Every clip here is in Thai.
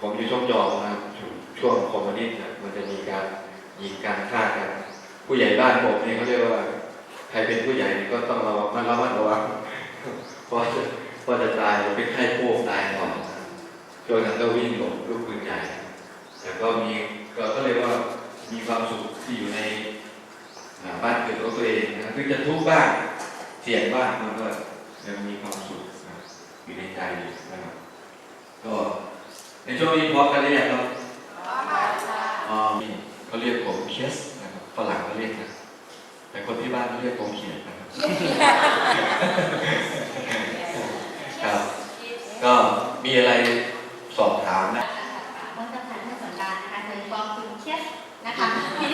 ผมอยู่ช่องจอมนะครับช่วงคอมมิวนิสต์นะมันจะมีการยิงการฆ่ากัน ผู้ใหญ่บ้านผมเนี่ยเขาเรียกว่าใครเป็นผู้ใหญ่ก็ต้องระวังมันระมัดระวังเพราะจะเพราะจะตายเป็นไข้โคกตายก่อนนะครับช่วงนั้นก็วิ่งหลบลูกปืนใหญ่ แต่ก็มีก็ก็เลยว่ามีความสุขที่อยู่ในบ้านเกิดของตัวเองนะครับถึงจะทุกข์บ้างเสี่ยงบ้างมันก็ยังมีความสุขอยู่ในใจอยู่นะครับ ในช่วงนี้พร้อมกันหรือยังครับอ๋อนี่เขาเรียกผมเคสนะครับฝรั่งเขาเรียกนะแต่คนที่บ้านเขาเรียกผมเขียนนะครับครับ ก็มีอะไรสอบถามนะ มณฑลฐานเทศบาลนะคะโดยกองคุณเชียสนะคะที่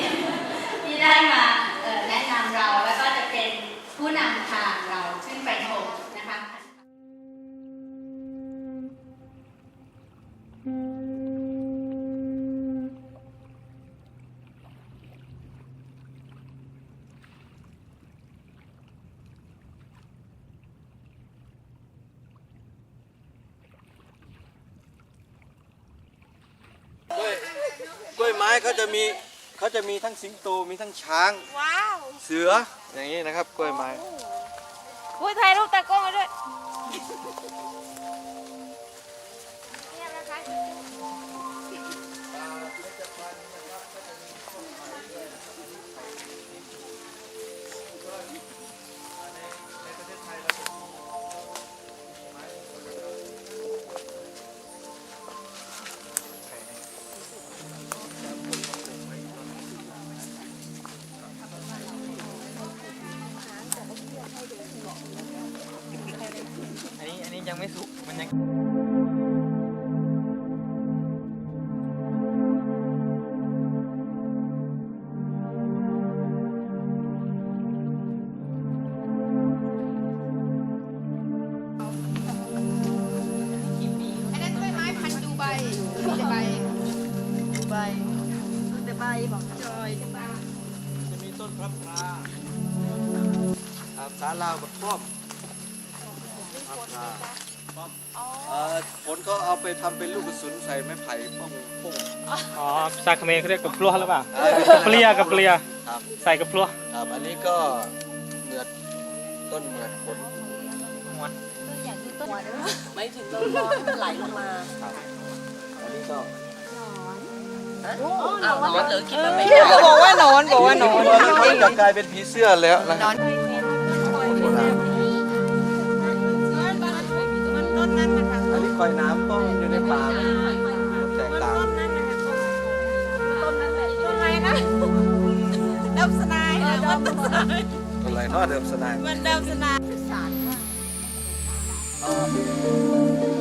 ที่ได้มาเอ่อแนะนำเราแล้วก็จะเป็นผู้นำทางเราขึ้นไปชมนะคะ กล้วยกล้วยไม้ เขาจะมีเขาจะมีทั้งสิงโตมีทั้งช้าง ว้าวเสืออย่างนี้นะครับกล้วยไม้ อุ้ยถ่ายรูปตากล้องมาด้วย เนี่ยนะคะ ยังไม่สุกมันยังอันนั้นกล้วยไม้พันธุ์ดูใบดูแต่ใบดูใบดูแต่ใบบอกจอยดูใบจะมีต้นพระพราครับสาลาวกับป้อม พระพราอ่อผลเขาเอาไปทำเป็นลูกกระสุนใส่ไม้ไผ่ป้องป้องอ๋อภาษาเขมรเขาเรียกกับพลัวหรือเปล่าเอ่อเปลียกับเปลียครับ ใส่กับพลัวครับอันนี้ก็เหมือดต้นเหมือดผลไม่ถึงเรารอให้มันไหลลงมาครับอันนี้ก็อ้าวหนอนเหลือกินแล้วไมเขาบอกว่าหนอนบอกว่าหนอนเขาจะกลายเป็นผีเสื้อแล้วนะ อันนี้คอยน้ำก็อยู่ในป่าแตกต่างต้นนั้นนะคะต้นนั้นแหละต้นอะไรนะเดิมสนายนะวันเดิมสนายอะไรเนอกเดิมสนายวันเดิมสนายไม่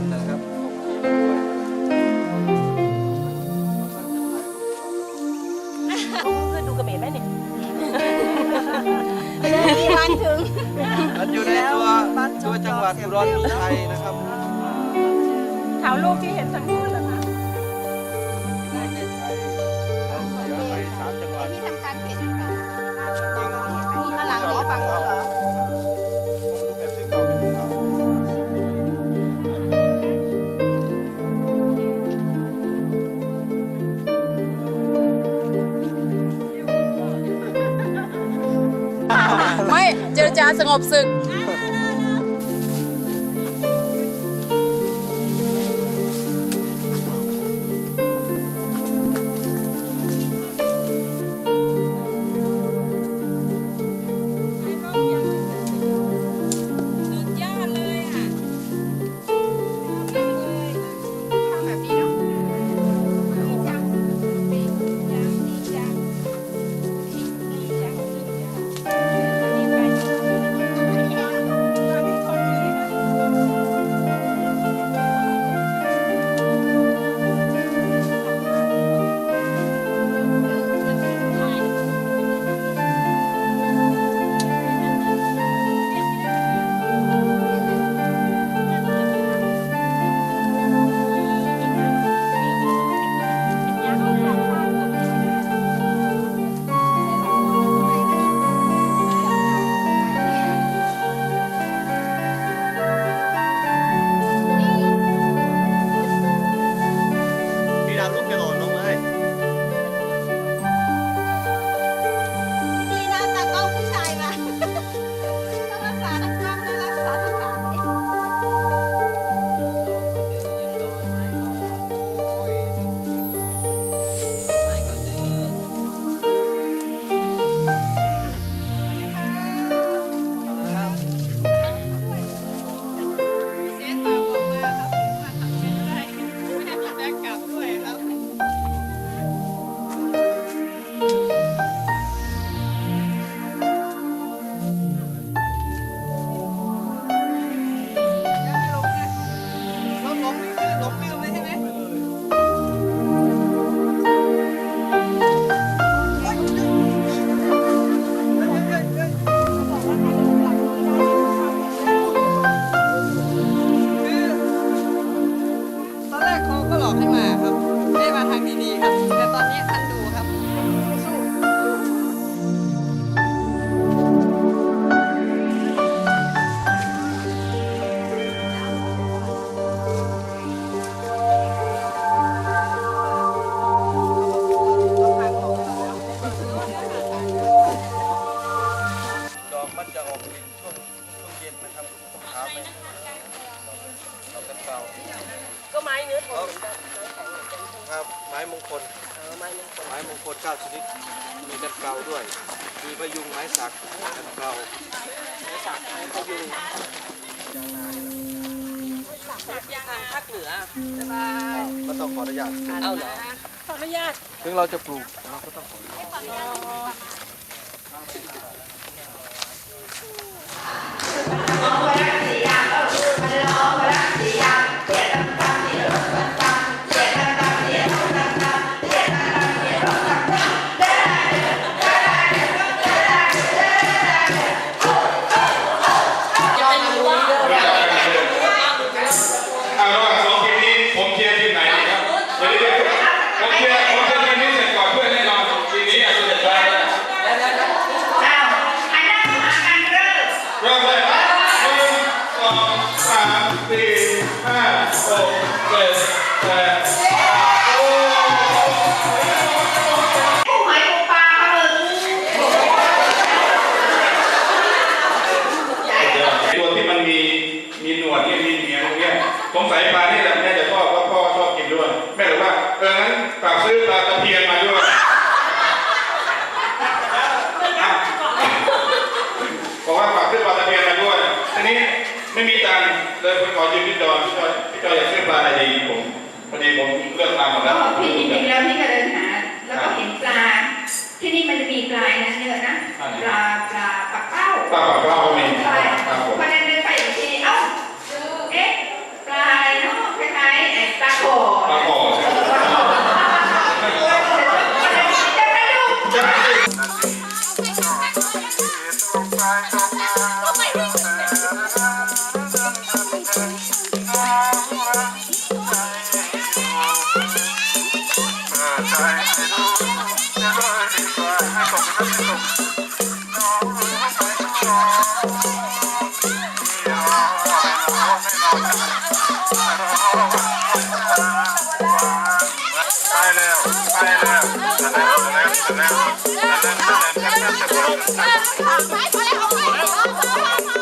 นนะครับ การสงบศึก ครับไม้มงคลไม้เนื้อทองไม้มงคลเก้าชนิด มีกันเกาด้วย มีพยุงไม้สักกันเกายางภาคเหนือก็ต้องขออนุญาตเอาเหรอขออนุญาตถึงเราจะปลูกเราก็ต้องขออนุญาตอ่า สี่ห้าหกเจ็ดแปดโอ้ตัวที่มันมีมีหนวดเนี่ยมีเหนียงเนี่ยผมใส่ปลานี่แหละแม่จะชอบว่าพ่อชอบกินด้วย แม่บอกว่าเอองั้นฝากซื้อปลาตะเพียนมาด้วยอะบอกว่าฝากซื้อ ไม่มีตังค์เลยไปขอยืมพี่จอยพี่จอยพี่จอยอยากซื้อปลาอะไรดีผมพอดีผมเลือกตามหมดแล้วก็พี่จริงๆแล้วพี่ก็เดินหาแล้วก็เห็นปลา ที่นี่มันจะมีปลายนั้นเยอะนะปลาปลาปักเป้าปลาปากเป้าก็มีใช่ครับผม ไปเอาไปเอาไป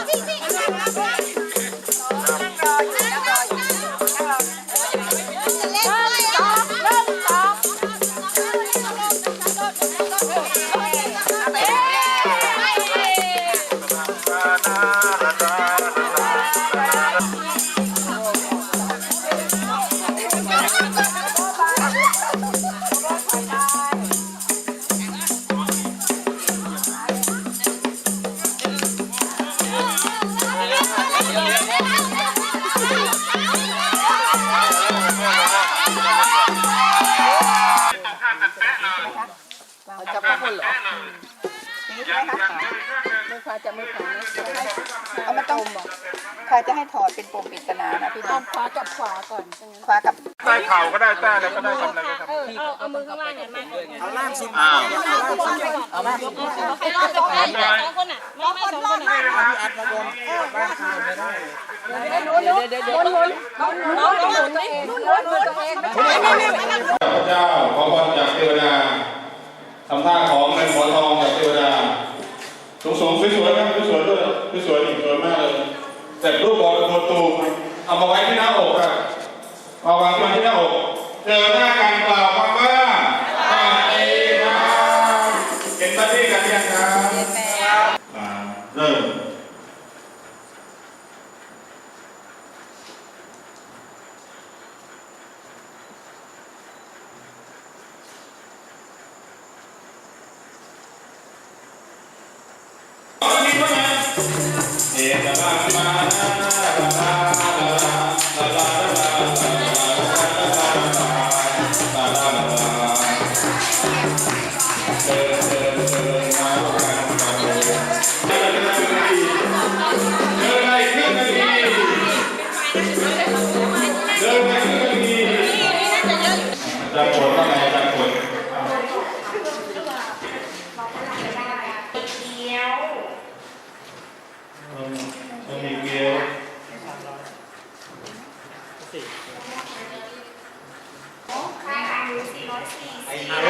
จะให้ถอดเป็นปมปริศนานะพี่น้องขวากับขวาก่อนขวากับใต้เข่าก็ได้ใต้อะไรก็ได้ทำอะไรก็ทำ เออเอาเอามือข้างล่างเนี่เอาเอาล่างสุดอ่า เอาล่างสุดใครเอดจะใครสองคนอ่อไม่ไม่สองคนอะเอาเอาเอาตัวเองเอาตัวเองไม่ใช่ไม่ไม่ไม่ข้าพเจ้าขอพรจากเทวดาทำท่าของในหัวทองจากเทวดาสงสงสวยๆครับสวยๆด้วยสวยๆนี่สวยมากเลย เสร็จรูปบอกเป็นตูเอามาไว้ที่หน้าอกครับเอาวางไว้ที่หน้าอก เจอหน้ากันไป แ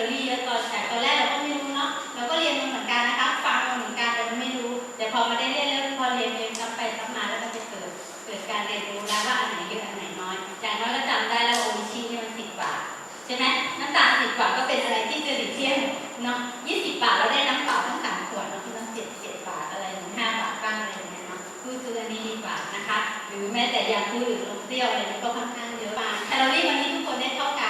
อรี่เยอะตอนแต่ตอนแรกเราก็ไม่รู้เนาะเราก็เรียนมาเหมือนกันนะคะฟังมาเหมือนกันแต่มันไม่รู้ แต่พอมาได้เรียนเรื่องพอเรียนเรียนซ้ำไปซ้ำมาแล้วก็จะเกิดเกิดการเรียนรู้แล้วว่าอันไหนเยอะอันไหนน้อยอย่างน้อยก็จำได้แล้วโออิชิเนี่ยมันสิบบาทใช่ไหมน้ำตาลสิบบาทก็เป็นอะไรที่เจะหลีกเลี่ยงเนาะยี่สิบบาทเราได้น้ำเปล่าทั้งสามขวดเราคือตั้งเจ็ดเจ็ดบาทอะไรถึงห้าบาทบ้างอะไรอย่างเงี้ยเนาะคือซื้ออันนี้ดีกว่านะคะ หรือแม้แต่ยาคูลหรือนมเปรี้ยวอะไรนี้ก็ค่อนข้างเยอะมากแคลอรี่วันนี้ทุกคนได้เท่ากัน